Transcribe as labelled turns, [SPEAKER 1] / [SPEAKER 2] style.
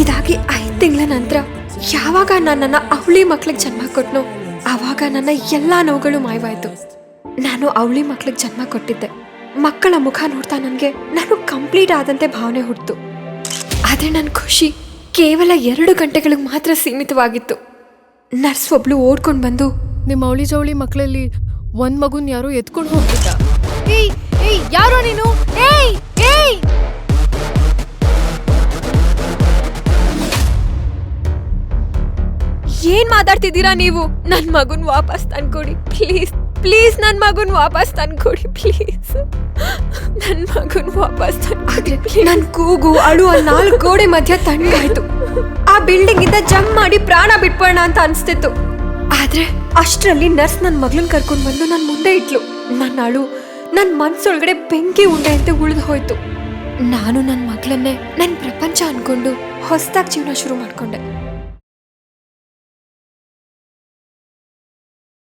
[SPEAKER 1] ಇದಾಗಿ ಐದು ತಿಂಗಳ ನಂತರ ಯಾವಾಗ ನನ್ನನ್ನು ಅವಳಿ ಮಕ್ಳಿಗೆ ಜನ್ಮ ಕೊಟ್ನೋ ಆವಾಗ ನನ್ನ ಎಲ್ಲ ನೋವುಗಳು ಮಾಯವಾಯಿತು. ನಾನು ಅವಳಿ ಮಕ್ಳಿಗೆ ಜನ್ಮ ಕೊಟ್ಟಿದ್ದೆ. ಮಕ್ಕಳ ಮುಖ ನೋಡ್ತಾ ನನಗೆ ನಾನು ಕಂಪ್ಲೀಟ್ ಆದಂತೆ ಭಾವನೆ ಹುಟ್ಟಿತು ಆದರೆ ನನ್ನ ಖುಷಿ ಕೇವಲ ಎರಡು ಗಂಟೆಗಳಿಗೆ ಮಾತ್ರ ಸೀಮಿತವಾಗಿತ್ತು. ನರ್ಸ್ ಒಬ್ಳು ಓಡ್ಕೊಂಡು ಬಂದು,
[SPEAKER 2] ನಿಮ್ಮ ಅವಳಿ ಜವಳಿ ಮಕ್ಕಳಲ್ಲಿ ಒಂದು ಮಗುನ್ ಯಾರೋ ಎತ್ಕೊಂಡು ಹೋಗ್ಬಿಟ್ಟ. ಏಯ್ ಏಯ್, ಯಾರೋ ನೀನು?
[SPEAKER 1] ಏನ್ ಮಾತಾಡ್ತಿದ್ದೀರಾ ನೀವು? ನನ್ ಮಗುನ್ ವಾಪಸ್ ತಂದ್ಕೊಡಿ ಪ್ಲೀಸ್ ಪ್ಲೀಸ್ ನನ್ ಮಗುನ್ ವಾಪಸ್ ತಂದ್ಕೊಡಿ ಪ್ಲೀಸ್ ನನ್ ಮಗುನ್ ವಾಪಸ್ ತಂದ್ಕೊಡಿ ನನ್ ಕೂಗು ಅಳು ಆ ನಾಲ್ಕು ಗೋಡೆ ಮಧ್ಯ ತಣ್ಣಗಾಯ್ತು. ಆ ಬಿಲ್ಡಿಂಗ್ ಇಂದ ಜಂಪ್ ಮಾಡಿ ಪ್ರಾಣ ಬಿಟ್ಬೋಣ ಅಂತ ಅನ್ಸ್ತಿತ್ತು. ಆದ್ರೆ ಅಷ್ಟರಲ್ಲಿ ನರ್ಸ್ ನನ್ ಮಗ್ಳನ್ ಕರ್ಕೊಂಡ್ ಬಂದು ನನ್ ಮುಂದೆ ಇಟ್ಲು. ನನ್ನ ಅಳು ನನ್ ಮನ್ಸೊಳಗಡೆ ಬೆಂಕಿ ಉಂಡೆ ಅಂತ ಉಳಿದು ಹೋಯ್ತು. ನಾನು ನನ್ನ ಮಗಳನ್ನೇ ನನ್ನ ಪ್ರಪಂಚ ಅನ್ಕೊಂಡು ಹೊಸದಾಗಿ ಜೀವನ ಶುರು ಮಾಡ್ಕೊಂಡೆ.